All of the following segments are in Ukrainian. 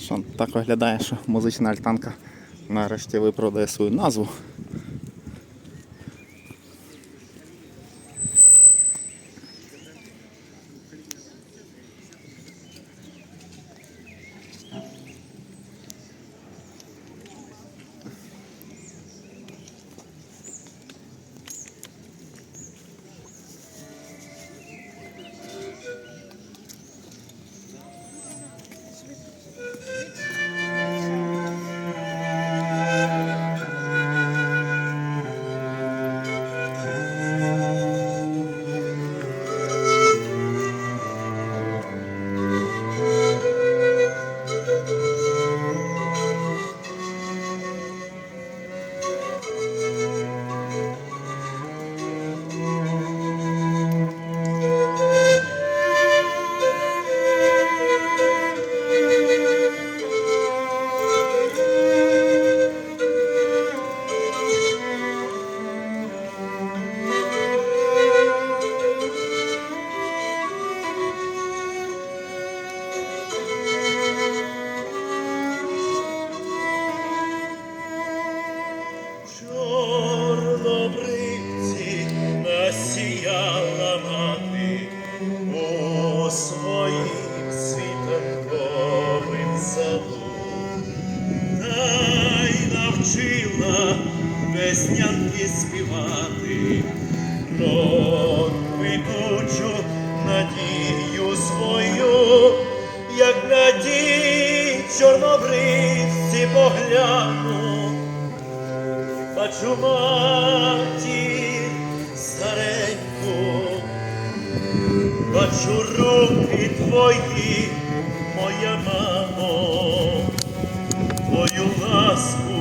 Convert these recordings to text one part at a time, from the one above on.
Що так виглядає, що музична альтанка нарешті виправдає свою назву. Веснянки співати, про квітучу надію свою, як на ті чорнобривці погляну. Бачу матір стареньку, бачу руки твої, моя мамо, твою ласку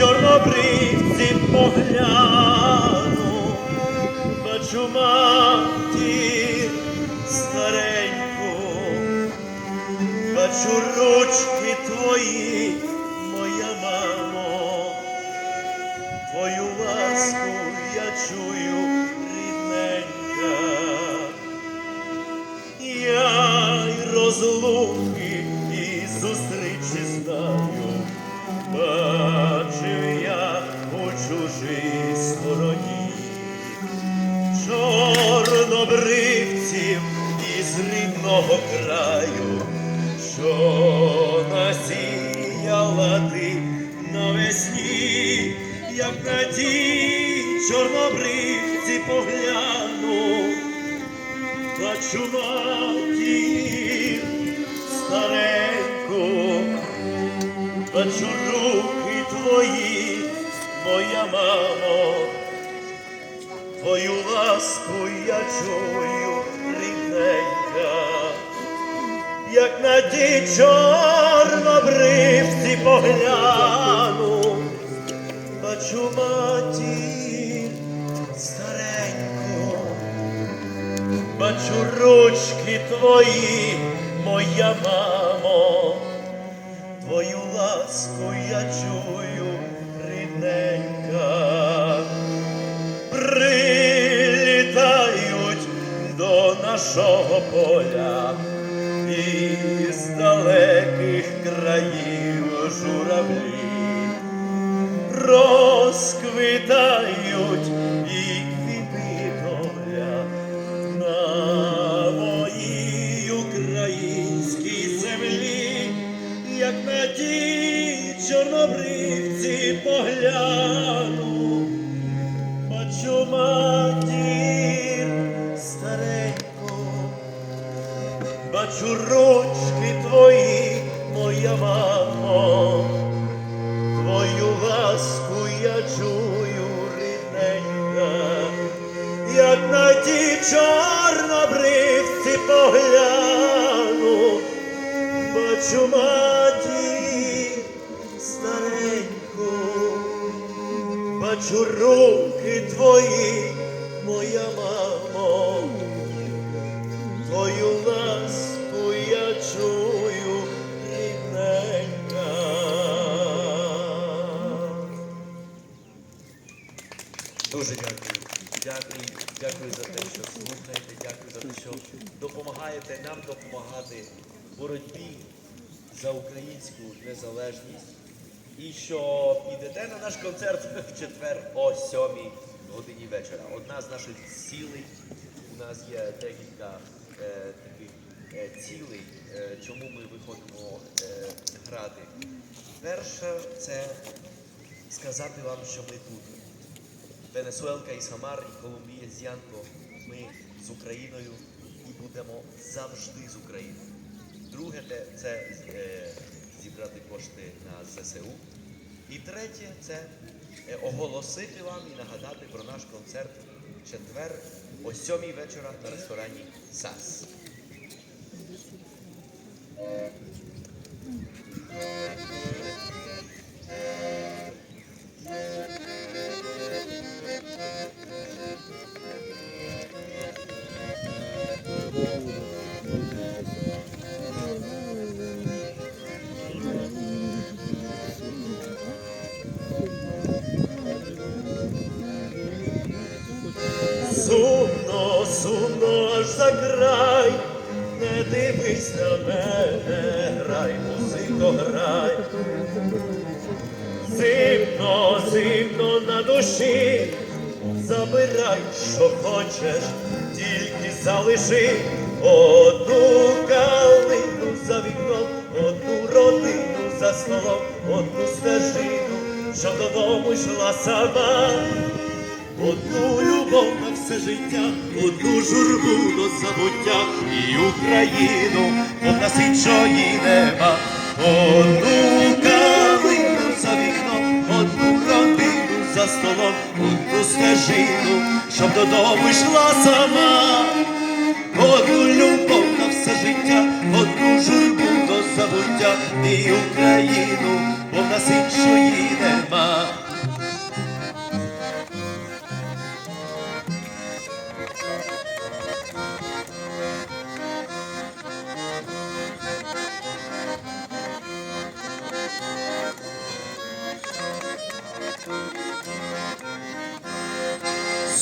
чорнобривці погляну, бачу матір стареньку. Бачу ручки твої, моя мамо, твою ласку я чую, рідненька, я й розлуки і зустрічі знаю, рідного краю, що насіяла ти навесні, як на ті чорнобривці погляну, бачу матір стареньку, бачу руки твої, моя мамо. Твою ласку я чую, рідненька, як на ті чорнобривці погляну, бачу матір стареньку, бачу ручки твої, моя мамо, твою ласку я чую, нашого поля із далеких країв журавлі, розквітають ручки твої, моя мамо, твою ласку я чую, рідненька, як на ті чорнобривці погляну, бачу матір стареньку. Бачу руки твої, моя мамо, твою Дуже дякую. Дякую. Дякую за те, що слухаєте, дякую за те, що допомагаєте нам допомагати боротьбі за українську незалежність. І що підете на наш концерт в четвер о 7 годині вечора. Одна з наших цілей, у нас є декілька е, таких е, цілей, е, чому ми виходимо е, грати. Перше це сказати вам, що ми тут. Венесуелка із Хамар і Колумбія з Янко. Ми з Україною і будемо завжди з Україною. Друге це е, зібрати кошти на ЗСУ. І третє це е, оголосити вам і нагадати про наш концерт в четвер о сьомій вечора на ресторані САС. Сумно, край, не дивись на мене, грай, музико, грай. Зимно, зимно на душі, забирай, що хочеш, тільки залиши одну калину за вікном, одну родину за столом, одну стежину, що додому йшла сама. Одну любов на все життя, одну журбу до забуття і Україну, нас іншої нема. Одну калину за вікном, одну родину за столом, одну стежину, щоб додому йшла сама. Одну любов на все життя, одну журбу до забуття і Україну, бо в нас іншої нема.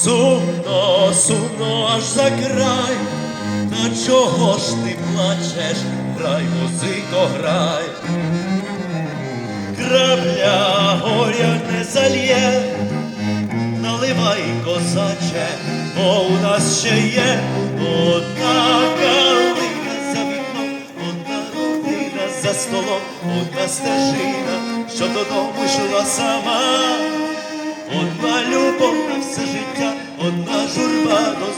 Сумно, сумно аж за край, та чого ж ти плачеш, грай, музико, грай, крапля горя не зальє, наливай козаче, бо у нас ще є. Одна калина за вікном, одна родина за столом, одна стежина, що додому йшла сама. Одна любов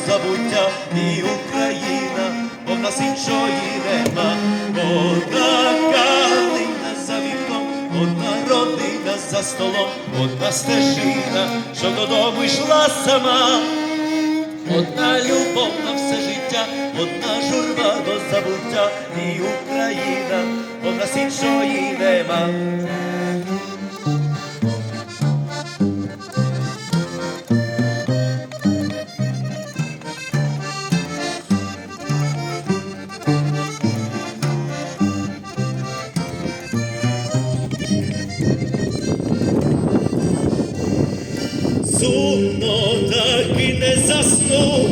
забуття і Україна, бо в нас іншої нема, одна калина за вікном, одна родина за столом, одна стежина, що додому йшла сама. Одна любов на все життя, одна журба до забуття і Україна, бо в нас іншої нема. Сумно так і не засну,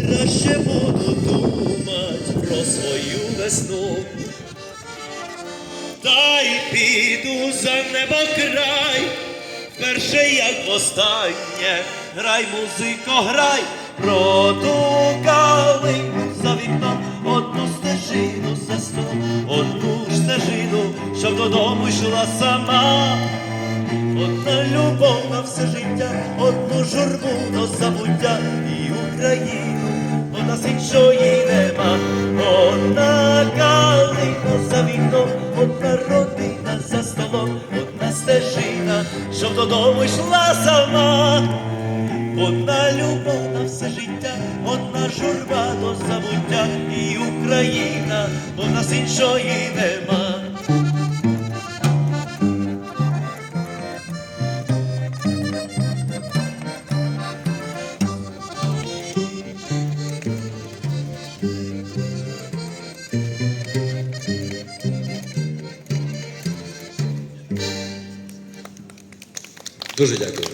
краще буду думать про свою весну. Та й піду за небо край, перше як востаннє, грай, музико, грай, про за вікном, одну стежину столом, одну ж стежину, щоб додому йшла сама. Одна любов на все життя, одну журбу до забуття і Україну, в нас іншої нема. Одна калина за вікном, одна родина за столом, одна стежина, щоб додому йшла сама. Одна любов на все життя, одна журба до забуття і Україна, в нас іншої нема. Дуже дякую.